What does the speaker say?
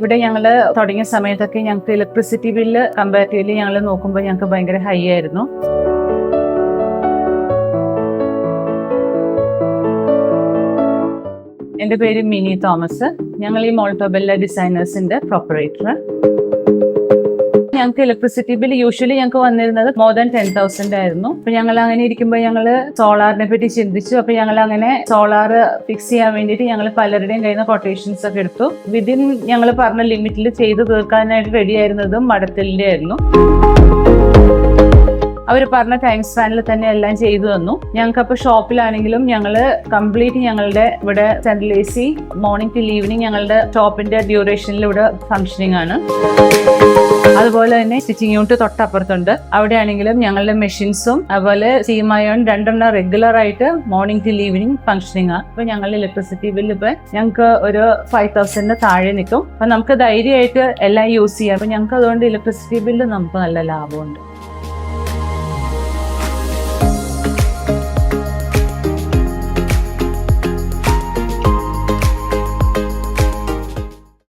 ഇവിടെ ഞങ്ങൾ തുടങ്ങിയ സമയത്തൊക്കെ ഞങ്ങൾക്ക് ഇലക്ട്രിസിറ്റി ബില്ല് കമ്പാരിറ്റീവ്ലി ഞങ്ങൾ നോക്കുമ്പോൾ ഞങ്ങൾക്ക് ഭയങ്കര ഹൈ ആയിരുന്നു. എന്റെ പേര് മിനി തോമസ്. ഞങ്ങൾ ഈ മോൾട്ടോബെല്ല ഡിസൈനേഴ്സിന്റെ പ്രൊപ്പറേറ്റർ ഞങ്ങൾക്ക് ഇലക്ട്രിസിറ്റി ബിൽ യൂഷ്വലി ഞങ്ങൾക്ക് വന്നിരുന്നത് മോർ ദാൻ ടെൻ തൗസൻഡ് ആയിരുന്നു. അപ്പൊ ഞങ്ങൾ അങ്ങനെ ഇരിക്കുമ്പോൾ ഞങ്ങൾ സോളാറിനെ പറ്റി ചിന്തിച്ചു. അപ്പൊ ഞങ്ങൾ അങ്ങനെ സോളാർ ഫിക്സ് ചെയ്യാൻ വേണ്ടിയിട്ട് ഞങ്ങൾ പലരുടെയും കയ്യിൽ നിന്ന് കൊട്ടേഷൻസ് ഒക്കെ എടുത്തു. വിതിൻ ഞങ്ങൾ പറഞ്ഞ ലിമിറ്റിൽ ചെയ്തു തീർക്കാനായിട്ട് റെഡി ആയിരുന്നതും മടത്തലിന്റെ ആയിരുന്നു. അവർ പറഞ്ഞ ടൈം സ്പാനിൽ തന്നെ എല്ലാം ചെയ്തു തന്നു. ഞങ്ങൾക്ക് അപ്പോൾ ഷോപ്പിലാണെങ്കിലും ഞങ്ങൾ കംപ്ലീറ്റ് ഞങ്ങളുടെ ഇവിടെ central A C morning till evening ഞങ്ങളുടെ ഷോപ്പിന്റെ ഡ്യൂറേഷനിൽ ഇവിടെ ഫംഗ്ഷനിങ് ആണ്. അതുപോലെ തന്നെ സ്റ്റിച്ചിങ് യൂണിറ്റ് തൊട്ടപ്പുറത്തുണ്ട്. അവിടെ ആണെങ്കിലും ഞങ്ങളുടെ മെഷീൻസും അതുപോലെ സീമയോൺ രണ്ടെണ്ണം റെഗുലർ ആയിട്ട് മോർണിംഗ് ടിൽ ഈവനിങ് ഫംഗ്ഷനിങ് ആണ് ഇപ്പൊ ഞങ്ങളുടെ ഇലക്ട്രിസിറ്റി ബില്ല് ഇപ്പൊ ഞങ്ങൾക്ക് ഒരു ഫൈവ് തൗസൻഡിന് താഴെ നിൽക്കും. അപ്പൊ നമുക്ക് ധൈര്യമായിട്ട് എല്ലാം യൂസ് ചെയ്യാം. അപ്പൊ ഞങ്ങൾക്ക് അതുകൊണ്ട് ഇലക്ട്രിസിറ്റി ബില്ല് നമുക്ക് നല്ല ലാഭമുണ്ട്.